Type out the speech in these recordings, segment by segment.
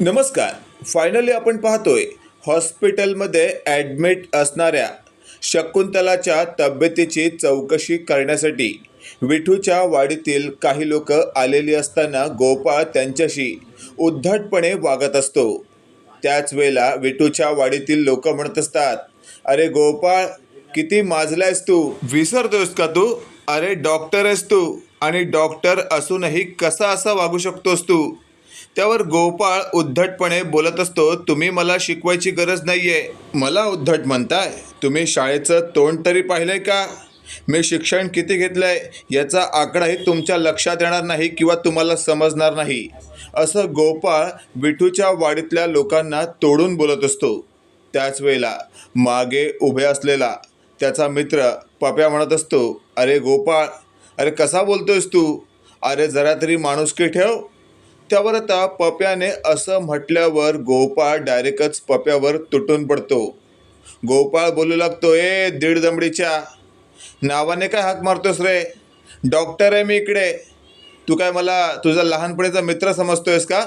नमस्कार. फायनली आपण पाहतोय हॉस्पिटलमध्ये ॲडमिट असणाऱ्या शकुंतलाच्या तब्येतीची चौकशी करण्यासाठी विठूच्या वाडीतील काही लोक आलेली असताना गोपाळ त्यांच्याशी उद्धटपणे वागत असतो. त्याच वेळेला विठूच्या वाडीतील लोक म्हणत असतात अरे गोपाळ किती माजलायस तू? विसरतोयस का तू? अरे डॉक्टर आहेस तू आणि डॉक्टर असूनही कसा असा वागू शकतोस तू? त्यावर गोपाळ उद्धटपणे बोलत असतो तुम्ही मला शिकवायची गरज नाही आहे मला उद्धट म्हणताय. तुम्ही शाळेचं तोंड तरी पाहिलंय का? मी शिक्षण किती घेतलंय? याचा आकडाही तुमच्या लक्षात येणार नाही किंवा तुम्हाला समजणार नाही. असं गोपाळ विठूच्या वाडीतल्या लोकांना तोडून बोलत असतो. त्याच वेळेला मागे उभे असलेला त्याचा मित्र पप्या म्हणत असतो अरे गोपाळ अरे कसा बोलतोयस तू? अरे जरा तरी माणुसकी ठेव. त्यावर आता पप्याने असं म्हटल्यावर गोपाळ डायरेक्टच पप्यावर तुटून पडतो. गोपाळ बोलू लागतो ए दीड दमडीच्या नावाने काय हाक मारतोस रे? डॉक्टर आहे मी इकडे. तू काय मला तुझा लहानपणीचा मित्र समजतोयस का?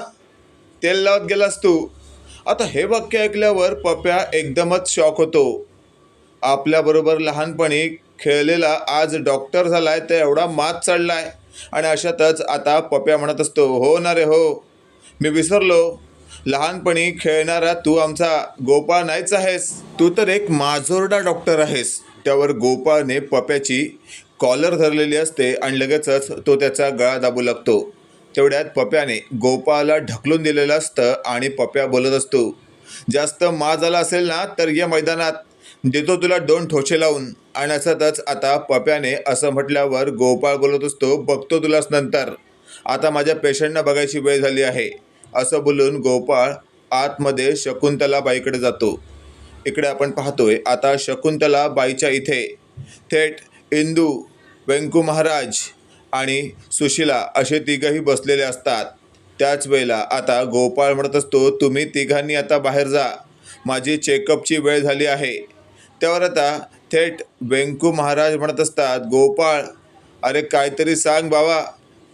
तेल लावत गेलास तू. आता हे वाक्य ऐकल्यावर पप्या एकदमच शॉक होतो. आपल्याबरोबर लहानपणी खेळलेला आज डॉक्टर झालाय तर एवढा मात चढलाय आणि अशातच आता पप्या म्हणत असतो हो ना रे हो मी विसरलो. लहानपणी खेळणारा तू आमचा गोपाळ नाहीच आहेस. तू तर एक माजोरडा डॉक्टर आहेस. त्यावर गोपाळने पप्याची कॉलर धरलेली असते आणि लगेचच तो त्याचा गळा दाबू लागतो. तेवढ्यात पप्याने गोपाळला ढकलून दिलेलं असतं आणि पप्या बोलत असतो जास्त माज आला असेल ना तर या मैदानात. देतो तुला दोन ठोसे लावून. आणि असतच आता पप्याने असं म्हटल्यावर गोपाळ बोलत असतो बघतो तुलाच नंतर. आता माझ्या पेशंटना बघायची वेळ झाली आहे. असं बोलून गोपाळ आतमध्ये शकुंतला बाईकडे जातो. इकडे आपण पाहतोय आता शकुंतला बाईच्या इथे. थेट इंदू व्यंकू महाराज आणि सुशिला असे तिघंही बसलेले असतात. त्याच वेळेला आता गोपाळ म्हणत असतो तुम्ही तिघांनी आता बाहेर जा. माझी चेकअपची वेळ झाली आहे. त्यावर आता थेट वेंकू महाराज म्हणत असतात गोपाळ अरे काहीतरी सांग बाबा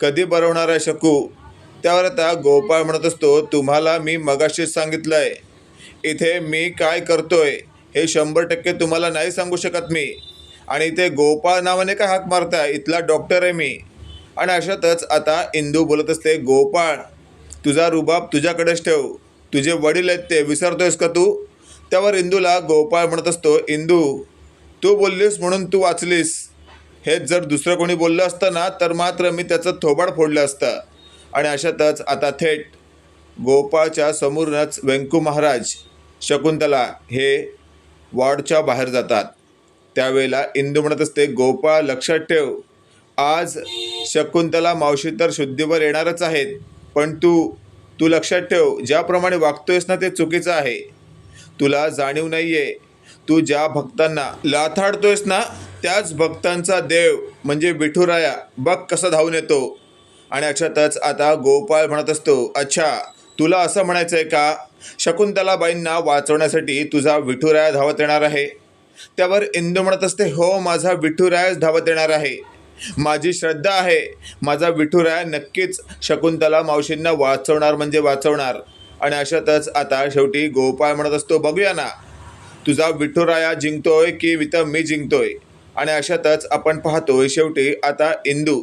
कधी बरवणार आहे शकू? त्यावर आता गोपाळ म्हणत असतो तुम्हाला मी मगाशीच सांगितलं आहे इथे मी काय करतोय हे शंभर टक्के तुम्हाला नाही सांगू शकत मी. आणि इथे गोपाळ नावाने काय हाक मारताय इथला डॉक्टर आहे मी. आणि अशातच आता इंदू बोलत असते गोपाळ तुझा रुबाब तुझ्याकडेच ठेव तुझे वडील आहेत ते विसरतोयस का तू? त्यावर इंदूला गोपाळ म्हणत असतो इंदू तू बोललीस म्हणून तू वाचलीस. हेच जर दुसरं कोणी बोललं असतं ना तर मात्र मी त्याचं थोबाड फोडलं असतं. आणि अशातच आता थेट गोपाळच्या समोरूनच व्यंकू महाराज शकुंतला हे वॉर्डच्या बाहेर जातात. त्यावेळेला इंदू म्हणत असते गोपाळ लक्षात ठेव. आज शकुंतला मावशी तर शुद्धीवर येणारच आहेत पण तू तू लक्षात ठेव. ज्याप्रमाणे वागतोयस ना ते चुकीचं आहे. तुला जाणीव नाही आहे तू ज्या भक्तांना लाथाडतोयस ना त्याच भक्तांचा देव म्हणजे विठुराया बघ कसा धावून येतो. आणि अक्षातच आता गोपाळ म्हणत असतो अच्छा तुला असं म्हणायचं आहे का शकुंतलाबाईंना वाचवण्यासाठी तुझा विठुराया धावत येणार आहे. त्यावर इंदू म्हणत असते हो माझा विठुरायाच धावत येणार आहे. माझी श्रद्धा आहे. माझा विठुराया नक्कीच शकुंतला मावशींना वाचवणार म्हणजे वाचवणार. आणि अशातच आता शेवटी गोपाळ म्हणत असतो बघूया ना तुझा विठुराया जिंकतोय की इथं मी जिंकतोय? आणि अशातच आपण पाहतोय शेवटी आता इंदू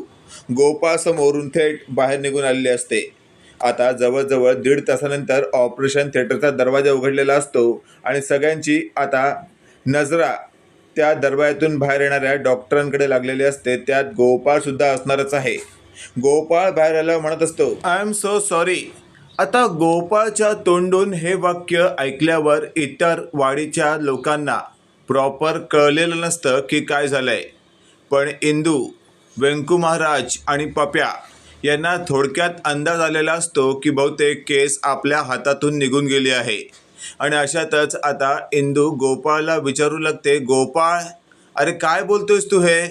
गोपाळ समोरून थेट बाहेर निघून आलेली असते. आता जवळजवळ दीड तासानंतर ऑपरेशन थिएटरचा दरवाजा उघडलेला असतो आणि सगळ्यांची आता नजरा त्या दरवाजातून बाहेर येणाऱ्या डॉक्टरांकडे लागलेली असते. त्यात गोपाळ सुद्धा असणारच आहे. गोपाळ बाहेर आल्यावर म्हणत असतो आय एम सो सॉरी आता गोपाळच्या तोंडून हे वाक्य ऐकल्यावर इतर वाडीच्या लोकांना प्रॉपर कळलेलं नसतं की काय झालंय. पण इंदू व्यंकू महाराज आणि पप्या यांना थोडक्यात अंदाज आलेला असतो की बहुतेक केस आपल्या हातातून निघून गेली आहे. आणि अशातच आता इंदू गोपाळला विचारू लागते गोपाळ अरे काय बोलतोयस तू हे?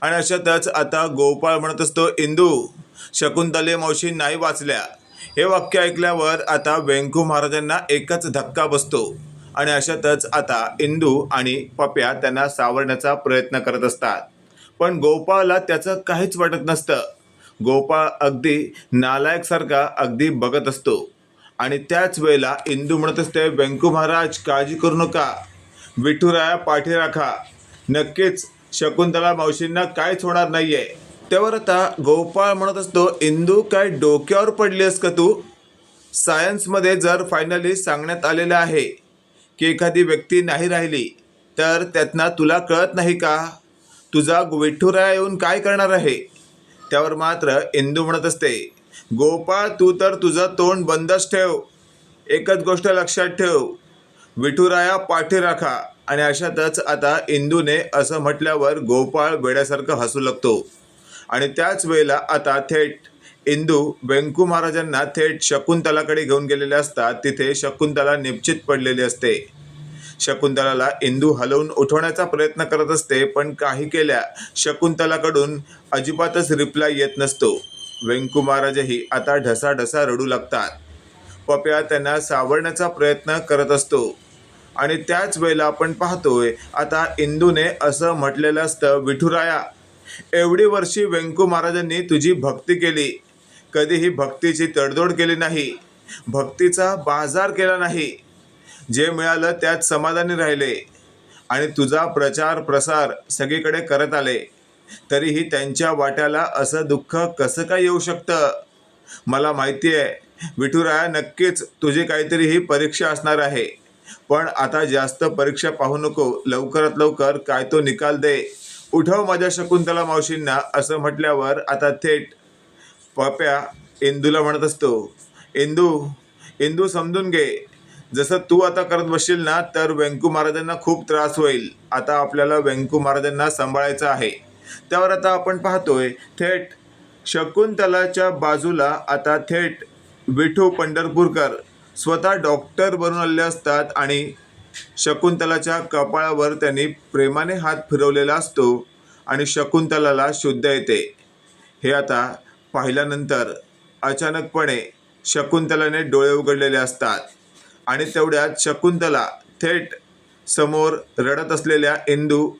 आणि अशातच आता गोपाळ म्हणत असतो इंदू शकुंतले मावशी नाही वाचल्या. हे वाक्य ऐकल्यावर आता व्यंकू महाराजांना एकच धक्का बसतो. आणि अशातच आता इंदू आणि पप्या त्यांना सावरण्याचा प्रयत्न करत असतात. पण गोपाळला त्याचं काहीच वाटत नसतं. गोपाळ अगदी नालायकसारखा अगदी बघत असतो. आणि त्याच वेळेला इंदू म्हणत असते व्यंकू महाराज काळजी करू नका. विठुराया पाठी राखा. नक्कीच शकुंतला मावशींना काहीच होणार नाहीये. त्यावर आता गोपाळ म्हणत असतो इंदू काय डोक्यावर पडलीस का तू? सायन्समध्ये जर फायनली सांगण्यात आलेलं आहे की एखादी व्यक्ती नाही राहिली तर त्यातना तुला कळत नाही का? तुझा विठुराया येऊन काय करणार आहे? त्यावर मात्र इंदू म्हणत असते गोपाळ तू तर तुझं तोंड बंदच ठेव. एकच गोष्ट लक्षात ठेव. विठुराया पाठी राखा. आणि अशातच आता इंदूने असं म्हटल्यावर गोपाळ वेड्यासारखं हसू लागतो. आणि त्याच वेळेला आता थेट इंदू व्यंकू महाराजांना थेट शकुंतलाकडे घेऊन गेलेले असतात. तिथे शकुंतला निश्चित पडलेली असते. शकुंतलाला इंदू हलवून उठवण्याचा प्रयत्न करत असते पण काही केल्या शकुंतलाकडून अजिबातच रिप्लाय येत नसतो. व्यंकू महाराजही आता ढसाढसा रडू लागतात. पप्या त्यांना सावरण्याचा प्रयत्न करत असतो. आणि त्याच वेळेला आपण पाहतोय आता इंदूने असं म्हटलेलं असतं विठुराया एवढी वर्षी व्यंकू महाराजांनी तुझी भक्ती केली. कधीही भक्तीची तडजोड केली नाही. भक्तीचा बाजार केला नाही. जे मिळालं त्यात समाधानी राहिले. आणि तुझा प्रचार प्रसार सगळीकडे करत आले. तरीही त्यांच्या वाट्याला असं दुःख कसं काय येऊ शकतं? मला माहिती आहे विठुराया नक्कीच तुझी काहीतरी ही परीक्षा असणार आहे. पण आता जास्त परीक्षा पाहू नको. लवकरात लवकर काय तो निकाल दे. उठव माझ्या शकुंतला मावशींना असं म्हटल्यावर आता थेट पप्या इंदूला म्हणत असतो इंदू इंदू समजून घे. जसं तू आता करत बसशील ना तर व्यंकू महाराजांना खूप त्रास होईल. आता आपल्याला व्यंकू महाराजांना सांभाळायचं आहे. त्यावर आता आपण पाहतोय थेट शकुंतलाच्या बाजूला आता थेट विठू पंढरपूरकर स्वतः डॉक्टर बनून आले असतात आणि शकुंतलाच्या कपाळावर त्यांनी प्रेमाने हात फिरवलेला असतो आणि शकुंतलाला शुद्ध येते. हे आता पाहिल्यानंतर अचानकपणे शकुंतलाने डोळे उघडलेले असतात आणि तेवढ्यात शकुंतला थेट समोर रडत असलेल्या इंदू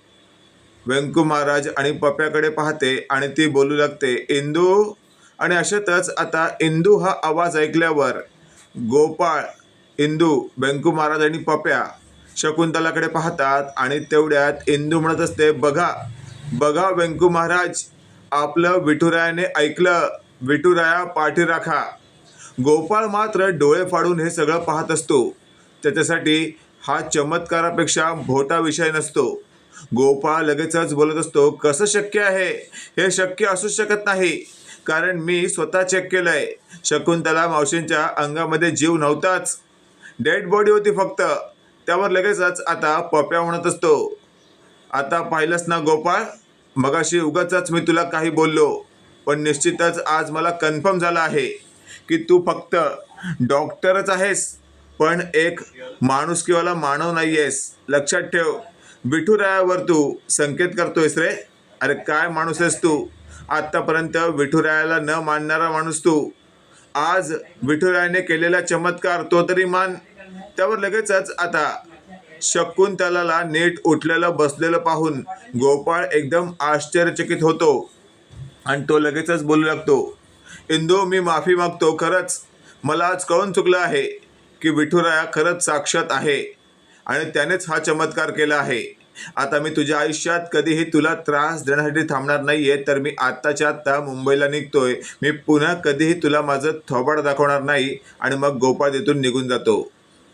व्यंकू महाराज आणि पप्याकडे पाहते आणि ती बोलू लागते इंदू! आणि अशातच आता इंदू हा आवाज ऐकल्यावर गोपाळ इंदू व्यंकू महाराज आणि पप्या शकुंतलाकडे पाहतात आणि तेवढ्यात इंदू म्हणत असते बघा बघा व्यंकू महाराज आपलं विठुरायाने ऐकलं. विठुराया पाठी राखा. गोपाळ मात्र डोळे फाडून हे सगळं पाहत असतो. त्याच्यासाठी हा चमत्कारापेक्षा मोठा विषय नसतो. गोपाळ लगेचच बोलत असतो कसं शक्य आहे? हे शक्य असूच शकत नाही. कारण मी स्वतः चेक केलंय. शकुंतला मावशींच्या अंगामध्ये जीव नव्हताच. डेड बॉडी होती फक्त. त्यावर लगेचच आता पप्या म्हणत असतो. आता पाहिलंस ना गोपाळ? मगाशी उगाच मी तुला काही बोललो पण निश्चितच आज मला कन्फर्म झालं आहे की तू फक्त डॉक्टरच आहेस पण एक माणूस किंवा मानव नाही आहेस लक्षात ठेव विठुरायावर तू संकेत करतोयस रे. अरे काय माणूस आहेस तू? आत्तापर्यंत विठुरायाला न मानणारा माणूस तू. आज विठुरायाने केलेला चमत्कार तो तरी मान. त्यावर लगेचच आता शकुंतलाला नीट उठलेलं बसलेलं पाहून गोपाळ एकदम आश्चर्यचकित होतो आणि तो लगेचच बोलू लागतो इंदू मी माफी मागतो खरंच. मला आज कळून चुकलं आहे की विठुराया खरंच साक्षात आहे आणि त्यानेच हा चमत्कार केला आहे. आता मी तुझ्या आयुष्यात कधीही तुला त्रास देण्यासाठी थांबणार नाही आहे तर मी आत्ताच्या आत्ता मुंबईला निघतोय. मी पुन्हा कधीही तुला माझं थोबाड दाखवणार नाही आणि मग गोपाळ तिथून निघून जातो.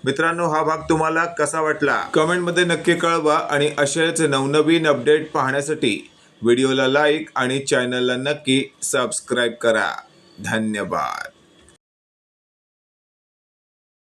मित्रांनो हा भाग तुम्हाला कसा वाटला? कमेंटमध्ये नक्की कळवा आणि असेच नवनवीन अपडेट पाहण्यासाठी व्हिडिओला लाईक आणि चॅनलला नक्की सबस्क्राईब करा. धन्यवाद.